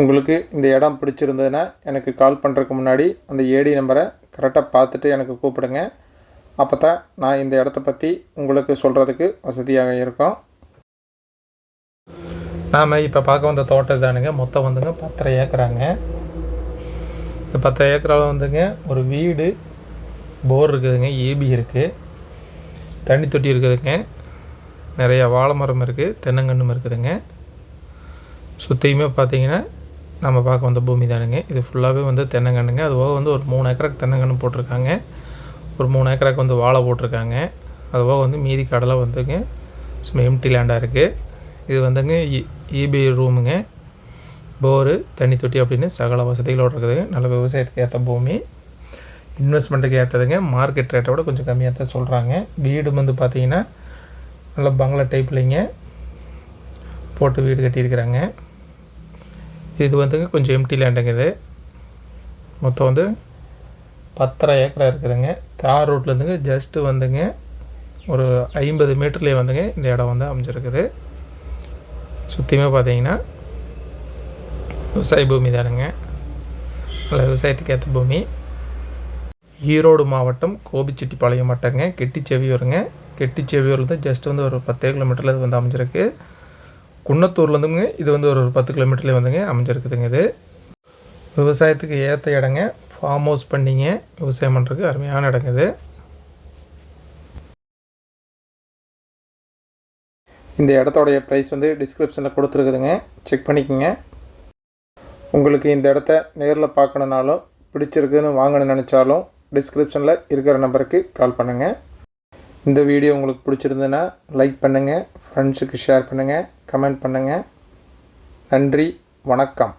உங்களுக்கு இந்த இடம் பிடிச்சிருந்ததுன்னா எனக்கு கால் பண்ணுறதுக்கு முன்னாடி அந்த ஏடி நம்பரை கரெக்டாக பார்த்துட்டு எனக்கு கூப்பிடுங்க. அப்போ தான் நான் இந்த இடத்த பற்றி உங்களுக்கு சொல்கிறதுக்கு வசதியாக இருக்கும். நாம் இப்போ பார்க்க வந்த தோட்டம் தானுங்க மொத்தம் வந்துங்க பத்தரை ஏக்கராங்க. இந்த பத்தரை ஏக்கராவில் வந்துங்க ஒரு வீடு போர் இருக்குதுங்க ஏபி இருக்குது தண்ணி தொட்டி இருக்குதுங்க. நிறைய வாழை மரம் இருக்குது தென்னங்கன்றும் இருக்குதுங்க. சுற்றியுமே பார்த்தீங்கன்னா நம்ம பார்க்க வந்த பூமி தானுங்க. இது ஃபுல்லாகவே வந்து தென்னங்கன்றுங்க அது போக வந்து ஒரு மூணு ஏக்கருக்கு தென்னங்கன்று போட்டிருக்காங்க. ஒரு மூணு ஏக்கராக்கு வந்து வாழை போட்டிருக்காங்க. அது போக வந்து மீதி கடலை வந்துங்க. சும்மா எம்டி லேண்டாக இருக்குது இது வந்துங்க இபி ரூமுங்க போரு தண்ணி தொட்டி அப்படின்னு சகல வசதிகளோடு இருக்குதுங்க நல்ல விவசாயத்துக்கு ஏற்ற பூமி. இன்வெஸ்ட்மெண்ட்டுக்கு ஏற்றதுங்க மார்க்கெட் ரேட்டை விட கொஞ்சம் கம்மியாக தான் சொல்கிறாங்க வீடு வந்து பார்த்திங்கன்னா நல்ல பங்களா டைப்லைங்க போட்டு வீடு கட்டியிருக்கிறாங்க. இது வந்துங்க கொஞ்சம் எம்டி லேண்டுங்க இது. மொத்தம் வந்து பத்தரை ஏக்கரா இருக்குதுங்க. தார் ரோட்லேருந்துங்க ஜஸ்ட்டு வந்துங்க ஒரு ஐம்பது மீட்டர்லேயே வந்துங்க இந்த இடம் வந்து அமைஞ்சிருக்குது. சுற்றியுமே பார்த்தீங்கன்னா விவசாய பூமி தானுங்க. நல்ல விவசாயத்துக்கு ஏற்ற பூமி. ஈரோடு மாவட்டம் கோபிச்செட்டிப்பாளையம் மட்டங்க. கெட்டிச்செவியூருங்க. கெட்டிச்செவியூர்லேருந்து ஜஸ்ட் வந்து ஒரு பத்தே கிலோமீட்டரில் இது வந்து அமைஞ்சிருக்கு. குன்னத்தூர்லேருந்துங்க இது வந்து ஒரு பத்து கிலோமீட்டர்லேயே வந்துங்க அமைஞ்சிருக்குதுங்க இது. விவசாயத்துக்கு ஏற்ற இடங்க ஃபார்ம் ஹவுஸ் பண்ணிங்க விவசாயம் பண்ணுறதுக்கு அருமையான இடங்க இது. இந்த இடத்தோடைய ப்ரைஸ் வந்து டிஸ்கிரிப்ஷனில் கொடுத்துருக்குதுங்க செக் பண்ணிக்கோங்க. உங்களுக்கு இந்த இடத்த நேரில் பார்க்கணுனாலும் பிடிச்சிருக்குன்னு வாங்கணும்னு நினச்சாலும் டிஸ்கிரிப்ஷனில் இருக்கிற நம்பருக்கு கால் பண்ணுங்கள் இந்த வீடியோ உங்களுக்கு பிடிச்சிருந்ததுன்னா லைக் பண்ணுங்கள் ஃப்ரெண்ட்ஸுக்கு ஷேர் பண்ணுங்கள் கமெண்ட் பண்ணுங்கள் நன்றி வணக்கம்.